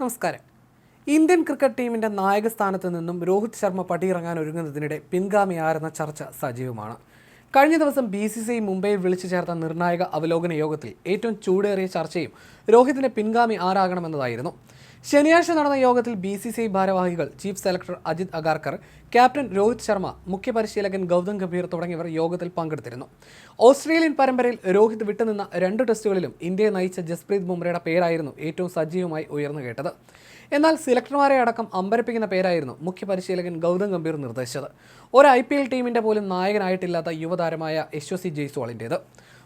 നമസ്കാരം. Indian cricket ടീമിന്റെ നായക സ്ഥാനത്ത് നിന്നും രോഹിത് ശർമ്മ പടിയിറങ്ങാൻ ഒരുങ്ങുന്നതിനിടെ ആരെന്ന ചർച്ച സജീവമാണ്. കഴിഞ്ഞ ദിവസം ബി സി സി മുംബൈയിൽ വിളിച്ചു ചേർത്ത നിർണായക അവലോകന യോഗത്തിൽ ഏറ്റവും ചൂടേറിയ ചർച്ചയും രോഹിത്തിന്റെ പിൻഗാമി ആരാകണമെന്നതായിരുന്നു. ശനിയാഴ്ച നടന്ന യോഗത്തിൽ ബി സി സി ഐ ഭാരവാഹികൾ chief selector Ajit Agarkar captain Rohit Sharma മുഖ്യ പരിശീലകൻ ഗൗതം ഗംഭീർ തുടങ്ങിയവർ യോഗത്തിൽ പങ്കെടുത്തിരുന്നു. ഓസ്ട്രേലിയൻ പരമ്പരയിൽ രോഹിത് വിട്ടുനിന്ന രണ്ട് ടെസ്റ്റുകളിലും ഇന്ത്യയെ നയിച്ച ജസ്പ്രീത് ബുംറയുടെ പേരായിരുന്നു ഏറ്റവും സജീവമായി ഉയർന്നു കേട്ടത്. എന്നാൽ സിലക്ടർമാരെ അടക്കം അമ്പരപ്പിക്കുന്ന പേരായിരുന്നു മുഖ്യ പരിശീലകൻ ഗൗതം ഗംഭീർ നിർദ്ദേശിച്ചത്. ഒരു ഐ പി എൽ ടീമിന്റെ പോലും നായകനായിട്ടില്ലാത്ത യുവതാരമായ യശ്വസി ജയ്സ്വാളിന്റേത്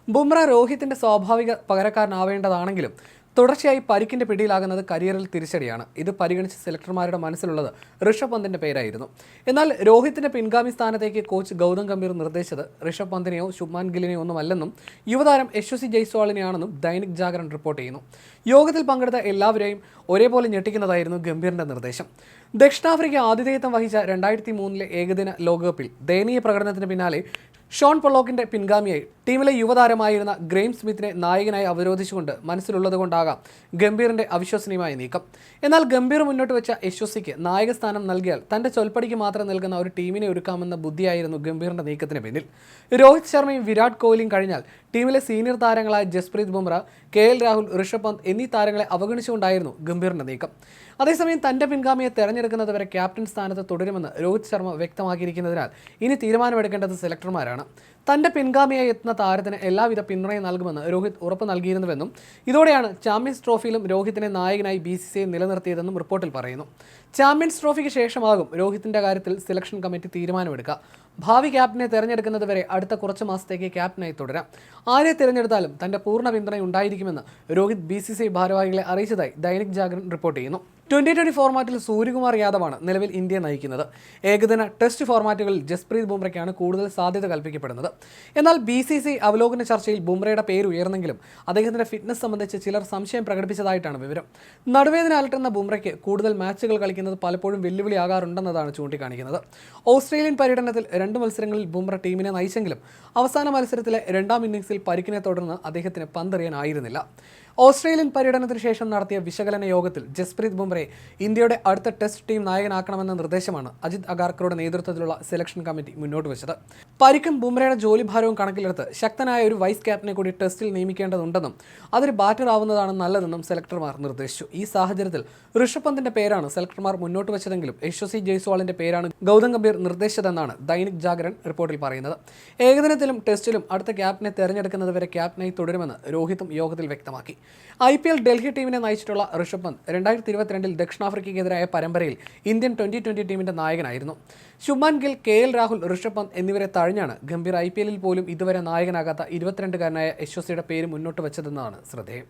ബുംറ രോഹിത്തിന്റെ സ്വാഭാവിക പകരക്കാരനാവേണ്ടതാണെങ്കിലും തുടർച്ചയായി പരിക്കിന്റെ പിടിയിലാകുന്നത് കരിയറിൽ തിരിച്ചടിയാണ്. ഇത് പരിഗണിച്ച് സെലക്ടർമാരുടെ മനസ്സിലുള്ളത് ഋഷഭ് പന്തിന്റെ പേരായിരുന്നു. എന്നാൽ രോഹിത്തിന്റെ പിൻഗാമി സ്ഥാനത്തേക്ക് കോച്ച് ഗൗതം ഗംഭീർ നിർദ്ദേശിച്ചത് ഋഷഭ് പന്തിനെയോ ശുഭ്മാൻ ഗില്ലിനെയോ ഒന്നുമല്ലെന്നും യുവതാരം യശ്വസി ജയ്സ്വാളിനെയാണെന്നും ദൈനിക് ജാഗരൺ റിപ്പോർട്ട് ചെയ്യുന്നു. യോഗത്തിൽ പങ്കെടുത്ത എല്ലാവരെയും ഒരേപോലെ ഞെട്ടിക്കുന്നതായിരുന്നു ഗംഭീറിന്റെ നിർദ്ദേശം. ദക്ഷിണാഫ്രിക്ക ആതിഥേയത്വം വഹിച്ച രണ്ടായിരത്തി മൂന്നിലെ ഏകദിന ലോകകപ്പിൽ ദയനീയ പ്രകടനത്തിന് പിന്നാലെ ഷോൺ പൊള്ളോക്കിന്റെ പിൻഗാമിയായി. ടീമിലെ യുവതാരമായിരുന്ന ഗ്രെയിം സ്മിത്തിനെ നായകനായി അവരോധിച്ചുകൊണ്ട് മനസ്സിലുള്ളതുകൊണ്ടാകാം ഗംഭീറിന്റെ അവിശ്വസനീയമായ നീക്കം. എന്നാൽ ഗംഭീർ മുന്നോട്ട് വെച്ച യശസ്വിക്ക് നായക സ്ഥാനം നൽകിയാൽ തന്റെ ചൊൽപ്പടിക്ക് മാത്രം നൽകുന്ന ഒരു ടീമിനെ ഒരുക്കാമെന്ന ബുദ്ധിയായിരുന്നു ഗംഭീറിന്റെ നീക്കത്തിന് പിന്നിൽ. രോഹിത് ശർമ്മയും വിരാട് കോഹ്ലിയും കഴിഞ്ഞാൽ ടീമിലെ സീനിയർ താരങ്ങളായ ജസ്പ്രീത് ബുംറ കെ എൽ രാഹുൽ ഋഷഭ് പന്ത് എന്നീ താരങ്ങളെ അവഗണിച്ചുകൊണ്ടായിരുന്നു ഗംഭീറിന്റെ നീക്കം. അതേസമയം തന്റെ പിൻഗാമിയെ തെരഞ്ഞെടുക്കുന്നതുവരെ ക്യാപ്റ്റൻ സ്ഥാനത്ത് തുടരുമെന്ന് രോഹിത് ശർമ്മ വ്യക്തമാക്കിയിരിക്കുന്നതിനാൽ ഇനി തീരുമാനമെടുക്കേണ്ടത് സെലക്ടർമാരാണ്. തന്റെ പിൻഗാമിയായി എത്തുന്ന താരത്തിന് എല്ലാവിധ പിന്തുണയും നൽകുമെന്ന് രോഹിത് ഉറപ്പ് നൽകിയിരുന്നുവെന്നും ഇതോടെയാണ് ചാമ്പ്യൻസ് ട്രോഫിയിലും രോഹിത്തിനെ നായകനായി ബി സി സി നിലനിർത്തിയതെന്നും റിപ്പോർട്ടിൽ പറയുന്നു. ചാമ്പ്യൻസ് ട്രോഫിക്ക് ശേഷമാകും രോഹിത്തിന്റെ കാര്യത്തിൽ സെലക്ഷൻ കമ്മിറ്റി തീരുമാനമെടുക്കുക. ഭാവി ക്യാപ്റ്റനെ തിരഞ്ഞെടുക്കുന്നത് വരെ അടുത്ത കുറച്ച് മാസത്തേക്ക് ക്യാപ്റ്റനായി തുടരാം. ആരെ തിരഞ്ഞെടുത്താലും തന്റെ പൂർണ പിന്തുണ ഉണ്ടായിരിക്കുമെന്ന് രോഹിത് ബി ഭാരവാഹികളെ അറിയിച്ചതായി ദൈനിക് ജാഗ്രൻ റിപ്പോർട്ട് ചെയ്യുന്നു. ട്വന്റി ട്വന്റി ഫോർമാറ്റിൽ സൂര്യകുമാർ യാദവാണ് നിലവിൽ ഇന്ത്യ നയിക്കുന്നത്. ഏകദിന ടെസ്റ്റ് ഫോർമാറ്റുകളിൽ ജസ്പ്രീത് ബുംറയ്ക്കാണ് കൂടുതൽ സാധ്യത കൽപ്പിക്കപ്പെടുന്നത്. എന്നാൽ ബി സി സി അവലോകന ചർച്ചയിൽ ബുംറയുടെ പേര് ഉയർന്നെങ്കിലും അദ്ദേഹത്തിന്റെ ഫിറ്റ്നസ് സംബന്ധിച്ച് ചിലർ സംശയം പ്രകടിപ്പിച്ചതായിട്ടാണ് വിവരം. നടുവേദന അലട്ടുന്ന ബുംറയ്ക്ക് കൂടുതൽ മാച്ചുകൾ കളിക്കുന്നത് പലപ്പോഴും വെല്ലുവിളിയാകാറുണ്ടെന്നതാണ് ചൂണ്ടിക്കാണിക്കുന്നത്. ഓസ്ട്രേലിയൻ പര്യടനത്തിൽ രണ്ട് മത്സരങ്ങളിൽ ബുംറ ടീമിനെ നയിച്ചെങ്കിലും അവസാന മത്സരത്തിലെ രണ്ടാം ഇന്നിംഗ്സിൽ പരിക്കിനെ തുടർന്ന് അദ്ദേഹത്തിന് പന്തെറിയാനായിരുന്നില്ല. ഓസ്ട്രേലിയൻ പര്യടനത്തിന് ശേഷം നടത്തിയ വിശകലന യോഗത്തിൽ ജസ്പ്രീത് ബുംറയെ ഇന്ത്യയുടെ അടുത്ത ടെസ്റ്റ് ടീം നായകനാക്കണമെന്ന നിർദ്ദേശമാണ് അജിത് അഗാർക്കറുടെ നേതൃത്വത്തിലുള്ള സെലക്ഷൻ കമ്മിറ്റി മുന്നോട്ട് വെച്ചത്. പരിക്കും ബുംറയുടെ ജോലിഭാരവും കണക്കിലെടുത്ത് ശക്തനായ ഒരു വൈസ് ക്യാപ്റ്റനെ കൂടി ടെസ്റ്റിൽ നിയമിക്കേണ്ടതുണ്ടെന്നും അതൊരു ബാറ്റർ ആവുന്നതാണ് നല്ലതെന്നും സെലക്ടർമാർ നിർദ്ദേശിച്ചു. ഈ സാഹചര്യത്തിൽ ഋഷഭ് പന്തിന്റെ പേരാണ് സെലക്ടർമാർ മുന്നോട്ട് വെച്ചതെങ്കിലും യശ്വസി ജയ്സ്വാളിന്റെ പേരാണ് ഗൗതം ഗംഭീർ നിർദ്ദേശിച്ചതെന്നാണ് ദൈനിക് ജാഗരൺ റിപ്പോർട്ടിൽ പറയുന്നത്. ഏകദിനത്തിലും ടെസ്റ്റിലും അടുത്ത ക്യാപ്റ്റനെ തെരഞ്ഞെടുക്കുന്നത് വരെ ക്യാപ്റ്റനായി തുടരുമെന്ന് രോഹിതും യോഗത്തിൽ വ്യക്തമാക്കി. ഐ ഡൽഹി ടീമിനെ നയിച്ചിട്ടുള്ള ഋഷഭ് പന്ത് രണ്ടായിരത്തി ഇരുപത്തിരണ്ടിൽ ദക്ഷിണാഫ്രിക്കയ്ക്കെതിരായ പരമ്പരയിൽ ഇന്ത്യൻ ട്വന്റി ട്വന്റി ടീമിന്റെ നായകനായിരുന്നു. ശുഭ്മാൻ ഗിൽ കെ എൽ രാഹുൽ ഋഷഭ് പന്ത് എന്നിവരെ തഴഞ്ഞാണ് ഗംഭീർ ഐ പോലും ഇതുവരെ നായകനാകാത്ത ഇരുപത്തിരണ്ടുകാരനായ യശ്വസിയുടെ പേര് മുന്നോട്ട് വെച്ചതെന്നാണ് ശ്രദ്ധേയം.